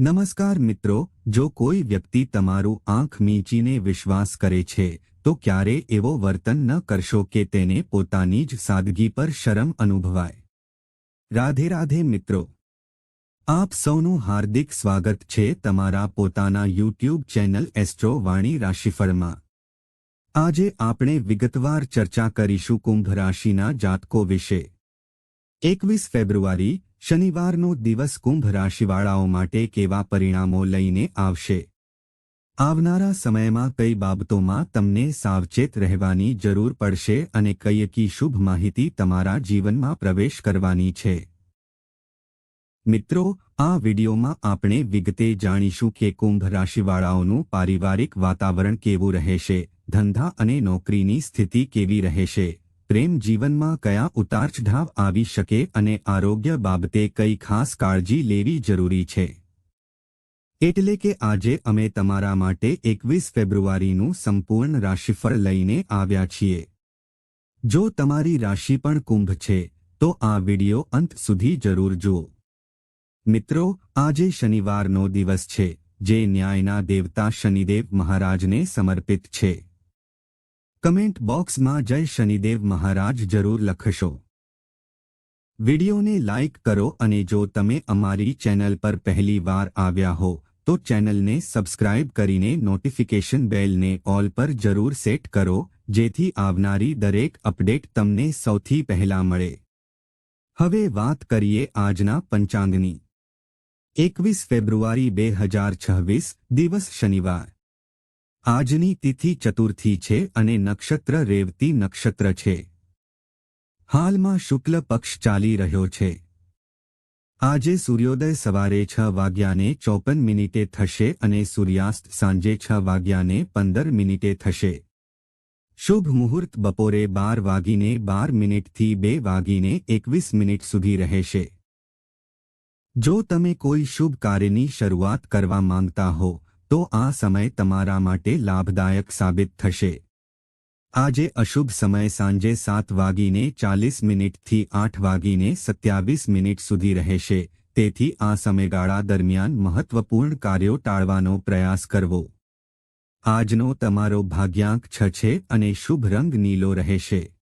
નમસ્કાર મિત્રો, જો કોઈ વ્યક્તિ તમારું આંખ મીંચીને વિશ્વાસ કરે છે, તો ક્યારે એવો વર્તન ન કરશો કે તેને પોતાની જ સાદગી પર શરમ અનુભવાય? રાધે રાધે મિત્રો. આપ સૌનું હાર્દિક સ્વાગત છે તમારા પોતાના યુટ્યુબ ચેનલ એસ્ટ્રો વાણી રાશિફળમાં. આજે આપણે વિગતવાર ચર્ચા કરીશું કુંભ રાશિના જાતકો વિશે. એકવીસ ફેબ્રુઆરી શનિવારનો દિવસ કુંભ રાશિવાળાઓ માટે કેવા પરિણામો લઈને આવશે? આવનારા સમયમાં કઈ બાબતોમાં તમને સાવચેત રહેવાની જરૂર પડશે અને કઈ કી શુભ માહિતી તમારા જીવનમાં પ્રવેશ કરવાની છે? મિત્રો, આ વિડિયોમાં આપણે વિગતે જાણીશું કે કુંભ રાશિવાળાઓનું પારિવારિક વાતાવરણ કેવું રહેશે, ધંધા અને નોકરીની સ્થિતિ કેવી રહેશે? પ્રેમ જીવનમાં કયા ઉતાર ચઢાવ આવી શકે અને આરોગ્ય બાબતે કઈ ખાસ કાળજી લેવી જરૂરી છે? એટલે કે આજે અમે તમારા માટે એકવીસ ફેબ્રુઆરીનું સંપૂર્ણ રાશિફળ લઈને આવ્યા છીએ. જો તમારી રાશિ પણ કુંભ છે, તો આ વિડિયો અંત સુધી જરૂર જુઓ. મિત્રો, આજે શનિવારનો દિવસ છે, જે ન્યાયના દેવતા શનિદેવ મહારાજને સમર્પિત છે. કમેન્ટ બોક્સમાં જય શનિદેવ મહારાજ જરૂર લખશો. વિડિયોને લાઇક કરો અને જો તમે અમારી ચેનલ પર પહેલી વાર આવ્યા હો, તો ચેનલને સબસ્ક્રાઇબ કરીને નોટિફિકેશન બેલને ઓલ પર જરૂર સેટ કરો, જેથી આવનારી દરેક અપડેટ તમને સૌથી પહેલા મળે. હવે વાત કરીએ આજના પંચાંગની. એકવીસ ફેબ્રુઆરી બે હજાર છવ્વીસ, દિવસ શનિવાર. આજની તિથિ ચતુર્થી છે અને નક્ષત્ર રેવતી નક્ષત્ર છે. હાલમાં શુક્લ પક્ષ ચાલી રહ્યો છે. આજે સૂર્યોદય સવારે છ વાગ્યાને ચોપન મિનિટે થશે અને સૂર્યાસ્ત સાંજે છ વાગ્યાને પંદર મિનિટે થશે. શુભ મુહૂર્ત બપોરે બાર વાગીને બાર મિનિટથી બે વાગીને એકવીસ મિનિટ સુધી રહેશે. જો તમે કોઈ શુભ કાર્યની શરૂઆત કરવા માંગતા હો તો આ સમય તમારા માટે લાભદાયક સાબિત થશે. આજે અશુભ સમય સાંજે સાત વાગીને ચાલીસ મિનિટથી આઠ વાગીને સત્યાવીસ મિનિટ સુધી રહેશે. તેથી આ સમયગાળા દરમિયાન મહત્વપૂર્ણ કાર્યો ટાળવાનો પ્રયાસ કરવો. આજનો તમારો ભાગ્યાંક છ છે અને શુભ રંગ નીલો રહેશે.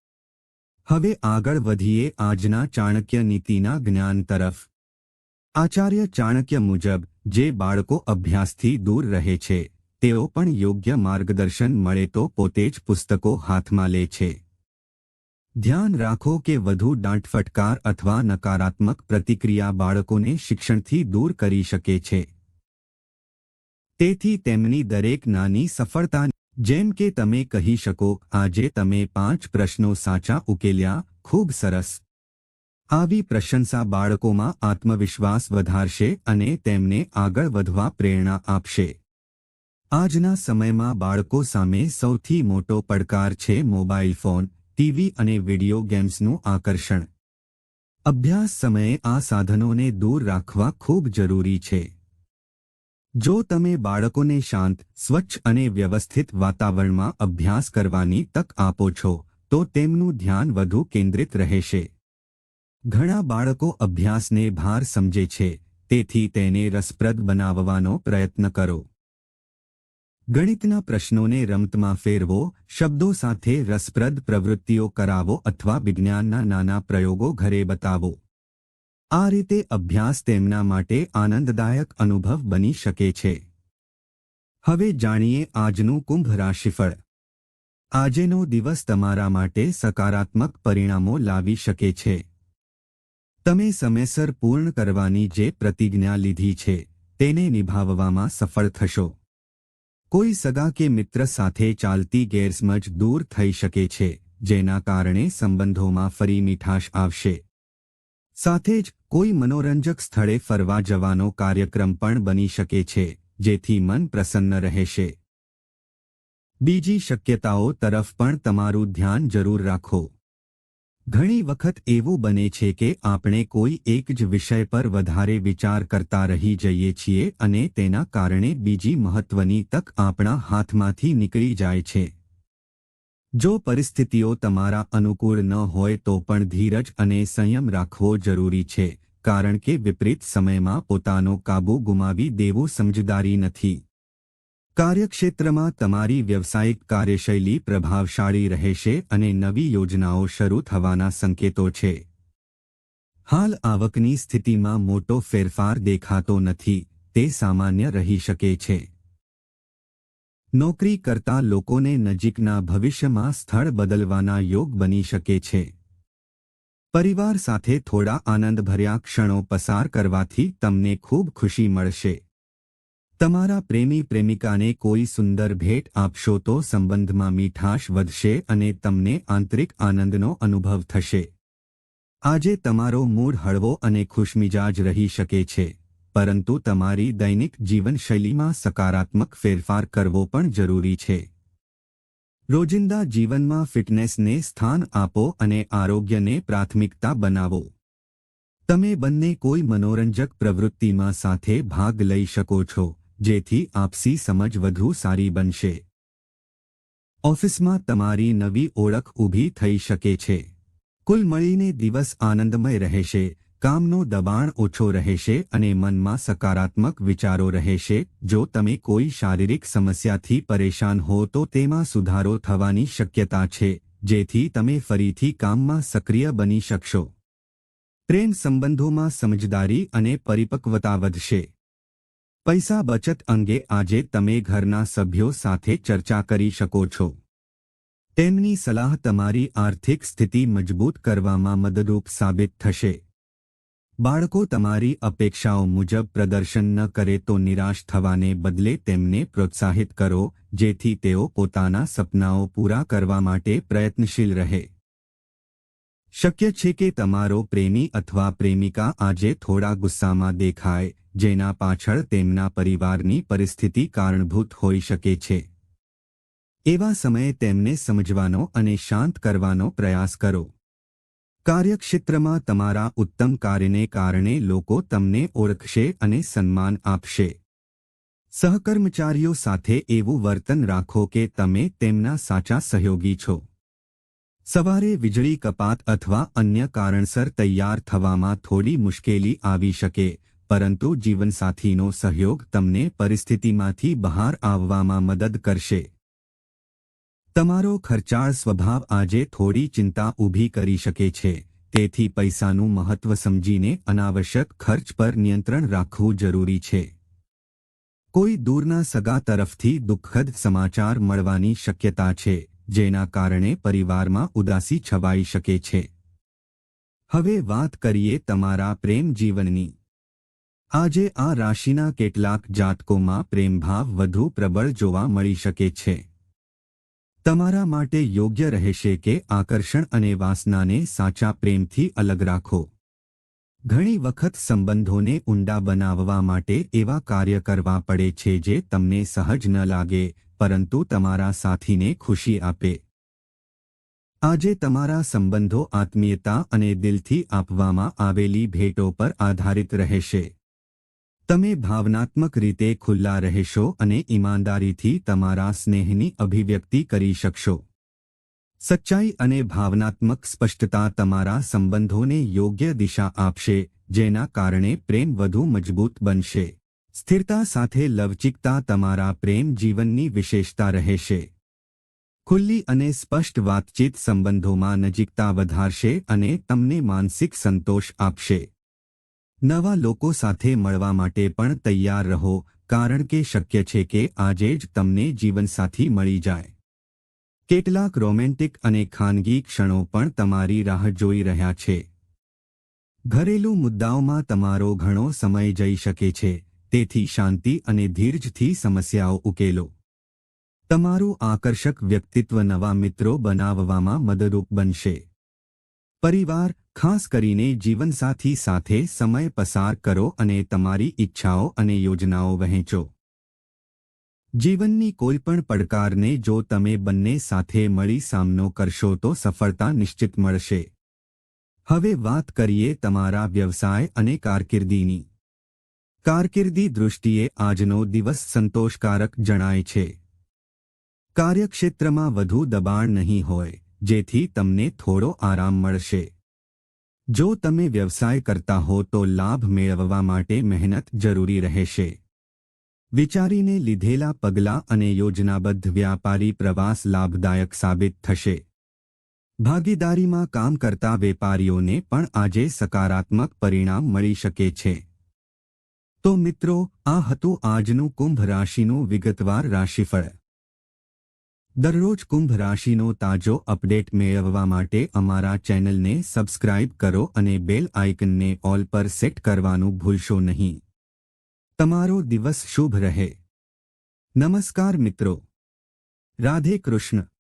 હવે આગળ વધીએ આજના ચાણક્ય નીતિના જ્ઞાન તરફ. આચાર્ય ચાણક્ય મુજબ જે બાળકો અભ્યાસથી દૂર રહે છે, તેઓ પણ યોગ્ય માર્ગદર્શન મળે તો પોતે જ પુસ્તકો હાથમાં લે છે. ધ્યાન રાખો કે વધુ દાંટફટકાર અથવા નકારાત્મક પ્રતિક્રિયા બાળકોને શિક્ષણથી દૂર કરી શકે છે. તેથી તેમની દરેક નાની સફળતા જેમ કે તમે કહી શકો, આજે તમે પાંચ પ્રશ્નો સાચા ઉકેલ્યા, ખૂબ સરસ. આવી પ્રશંસા બાળકોમાં આત્મવિશ્વાસ વધારશે અને તેમને આગળ વધવા પ્રેરણા આપશે. આજના સમયમાં બાળકો સામે સૌથી મોટો પડકાર છે મોબાઈલ ફોન, ટીવી અને વિડિયો ગેમ્સનું આકર્ષણ. અભ્યાસ સમયે આ સાધનોને દૂર રાખવા ખૂબ જરૂરી છે. જો તમે બાળકોને શાંત, સ્વચ્છ અને વ્યવસ્થિત વાતાવરણમાં અભ્યાસ કરવાની તક આપો છો, તો તેમનું ધ્યાન વધુ કેન્દ્રિત રહેશે. ઘણા બાળકો અભ્યાસને ભાર સમજે છે, તેથી તેને રસપ્રદ બનાવવાનો પ્રયત્ન કરો. ગણિતના પ્રશ્નોને રમતમાં ફેરવો, શબ્દો સાથે રસપ્રદ પ્રવૃત્તિઓ કરાવો અથવા વિજ્ઞાનના નાના પ્રયોગો ઘરે બતાવો. આ રીતે અભ્યાસ તેમના માટે આનંદદાયક અનુભવ બની શકે છે. હવે જાણીએ આજનું કુંભ રાશિફળ. આજેનો દિવસ તમારા માટે સકારાત્મક પરિણામો લાવી શકે છે. તમે સમયસર પૂર્ણ કરવાની જે પ્રતિજ્ઞા લીધી છે, તેને નિભાવવામાં સફળ થશો. કોઈ સગા કે મિત્ર સાથે ચાલતી ગેરસમજ દૂર થઈ શકે છે, જેના કારણે સંબંધોમાં ફરી મીઠાશ આવશે. સાથે જ કોઈ મનોરંજક સ્થળે ફરવા જવાનો કાર્યક્રમ પણ બની શકે છે, જેથી મન પ્રસન્ન રહેશે. બીજી શક્યતાઓ તરફ પણ તમારું ધ્યાન જરૂર રાખો. ઘણી વખત એવું બને છે કે આપણે કોઈ એક જ વિષય પર વધારે વિચાર કરતા રહી જઈએ છીએ અને તેના કારણે બીજી મહત્વની તક આપણા હાથમાંથી નીકળી જાય છે. જો પરિસ્થિતિઓ તમારા અનુકૂળ ન હોય તો પણ ધીરજ અને સંયમ રાખવો જરૂરી છે, કારણ કે વિપરીત સમયમાં પોતાનો કાબૂ ગુમાવી દેવો સમજદારી નથી. કાર્યક્ષેત્રમાં તમારી વ્યવસાયિક કાર્યશૈલી પ્રભાવશાળી રહેશે અને નવી યોજનાઓ શરૂ થવાના સંકેતો છે. હાલ આવકની સ્થિતિમાં મોટો ફેરફાર દેખાતો નથી, તે સામાન્ય રહી શકે છે. નોકરી કરતા લોકોને નજીકના ભવિષ્યમાં સ્થળ બદલવાના યોગ બની શકે છે. પરિવાર સાથે થોડા આનંદભર્યા ક્ષણો પસાર કરવાથી તમને ખૂબ ખુશી મળશે. તમારા પ્રેમી પ્રેમિકાને કોઈ સુંદર ભેટ આપશો તો સંબંધમાં મીઠાશ વધશે અને તમને આંતરિક આનંદનો અનુભવ થશે. આજે તમારો મૂડ હળવો અને ખુશમિજાજ રહી શકે છે, પરંતુ તમારી દૈનિક જીવનશૈલીમાં સકારાત્મક ફેરફાર કરવો પણ જરૂરી છે. રોજિંદા જીવનમાં ફિટનેસને સ્થાન આપો અને આરોગ્યને પ્રાથમિકતા બનાવો. તમે બંને કોઈ મનોરંજક પ્રવૃત્તિમાં સાથે ભાગ લઈ શકો છો. જેથી આપસી સમજ વધુ સારી બનશે. ઓફિસમાં તમારી નવી ઓળખ ઊભી થઈ શકે છે. કુલ મળીને દિવસ આનંદમય રહેશે, કામનો દબાણ ઓછો રહેશે અને મનમાં સકારાત્મક વિચારો રહેશે. જો તમે કોઈ શારીરિક સમસ્યાથી પરેશાન હો તો તેમાં સુધારો થવાની શક્યતા છે, જેથી તમે ફરીથી કામમાં સક્રિય બની શકશો. પ્રેમ સંબંધોમાં સમજદારી અને પરિપક્વતા વધશે. પૈસા બચત અંગે આજે તમે ઘરના સભ્યો સાથે ચર્ચા કરી શકો છો. તેમની સલાહ તમારી આર્થિક સ્થિતિ મજબૂત કરવામાં મદદરૂપ સાબિત થશે. બાળકો તમારી અપેક્ષાઓ મુજબ પ્રદર્શન ન કરે તો નિરાશ થવાને બદલે તેમને પ્રોત્સાહિત કરો, જેથી તેઓ પોતાના સપનાઓ પૂરા કરવા માટે પ્રયત્નશીલ રહે. શક્ય છે કે તમારો પ્રેમી અથવા પ્રેમિકા આજે થોડા ગુસ્સામાં દેખાય, જેના પાછળ તેમના પરિવારની પરિસ્થિતિ કારણભૂત હોઈ શકે છે. એવા સમયે તેમને સમજવાનો અને શાંત કરવાનો પ્રયાસ કરો. કાર્યક્ષેત્રમાં તમારા ઉત્તમ કાર્યને કારણે લોકો તમને ઓળખશે અને સન્માન આપશે. સહકર્મચારીઓ સાથે એવું વર્તન રાખો કે તમે તેમના સાચા સહયોગી છો. સવારે વીજળી કપાત અથવા અન્ય કારણસર તૈયાર થવામાં થોડી મુશ્કેલી આવી શકે, પરંતુ જીવનસાથીનો સહયોગ તમને પરિસ્થિતિમાંથી બહાર આવવામાં મદદ કરશે. તમારો ખર્ચાળ સ્વભાવ આજે થોડી ચિંતા ઊભી કરી શકે છે, તેથી પૈસાનું મહત્વ સમજીને અનાવશ્યક ખર્ચ પર નિયંત્રણ રાખવું જરૂરી છે. કોઈ દૂરના સગા તરફથી દુઃખદ સમાચાર મળવાની શક્યતા છે જેના કારણે પરિવારમાં ઉદાસી છવાઈ શકે છે. હવે વાત કરીએ તમારા પ્રેમ જીવનની. આજે આ રાશિના કેટલાક જાતકોમાં પ્રેમભાવ વધુ પ્રબળ જોવા મળી શકે છે. તમારા માટે યોગ્ય રહેશે કે આકર્ષણ અને વાસનાને સાચા પ્રેમથી અલગ રાખો. ઘણી વખત સંબંધોને ઊંડા બનાવવા માટે એવા કાર્ય કરવા પડે છે જે તમને સહજ ન લાગે. પરંતુ તમારા સાથીને ખુશી આપે. આજે તમારા સંબંધો આત્મીયતા અને દિલથી આપવામાં આવેલી ભેટો પર આધારિત રહેશે. તમે ભાવનાત્મક રીતે ખુલ્લા રહેશો અને ઈમાનદારીથી તમારા સ્નેહની અભિવ્યક્તિ કરી શકશો. સચ્ચાઈ અને ભાવનાત્મક સ્પષ્ટતા તમારા સંબંધોને યોગ્ય દિશા આપશે, જેના કારણે પ્રેમ વધુ મજબૂત બનશે. સ્થિરતા સાથે લવચિકતા તમારા પ્રેમ જીવનની વિશેષતા રહેશે. ખુલ્લી અને સ્પષ્ટ વાતચીત સંબંધોમાં નજીકતા વધારશે અને તમને માનસિક સંતોષ આપશે. નવા લોકો સાથે મળવા માટે પણ તૈયાર રહો, કારણ કે શક્ય છે કે આજે જ તમને જીવનસાથી મળી જાય. કેટલાક રોમેન્ટિક અને ખાનગી ક્ષણો પણ તમારી રાહ જોઈ રહ્યા છે. ઘરેલું મુદ્દાઓમાં તમારો ઘણો સમય જઈ શકે છે તેથી શાંતિ અને ધીરજથી સમસ્યાઓ ઉકેલો. તમારું આકર્ષક વ્યક્તિત્વ નવા મિત્રો બનાવવામાં મદદરૂપ બનશે. પરિવાર, ખાસ કરીને જીવનસાથી સાથે સમય પસાર કરો અને તમારી ઈચ્છાઓ અને યોજનાઓ વહેંચો. જીવનની કોઈપણ પડકારને જો તમે બંને સાથે મળી સામનો કરશો તો સફળતા નિશ્ચિત મળશે. હવે વાત કરીએ તમારા વ્યવસાય અને કારકિર્દીની. કારકિર્દી દૃષ્ટિએ આજનો દિવસ સંતોષકારક જણાય છે. કાર્યક્ષેત્રમાં વધુ દબાણ નહીં હોય, જેથી તમને થોડો આરામ મળશે. જો તમે વ્યવસાય કરતા હો તો લાભ મેળવવા માટે મહેનત જરૂરી રહેશે. વિચારીને લીધેલા પગલાં અને યોજનાબદ્ધ વ્યાપારી પ્રવાસ લાભદાયક સાબિત થશે. ભાગીદારીમાં કામ કરતા વેપારીઓને પણ આજે સકારાત્મક પરિણામ મળી શકે છે. તો મિત્રો, આ હતું આજનું કુંભ રાશિનું વિગતવાર રાશિફળ. દરરોજ કુંભ રાશિનો તાજો અપડેટ મેળવવા માટે અમારા ચેનલને સબસ્ક્રાઇબ કરો અને બેલ આઇકનને ઓલ પર સેટ કરવાનું ભૂલશો નહીં. તમારો દિવસ શુભ રહે. નમસ્કાર મિત્રો. રાધે કૃષ્ણ.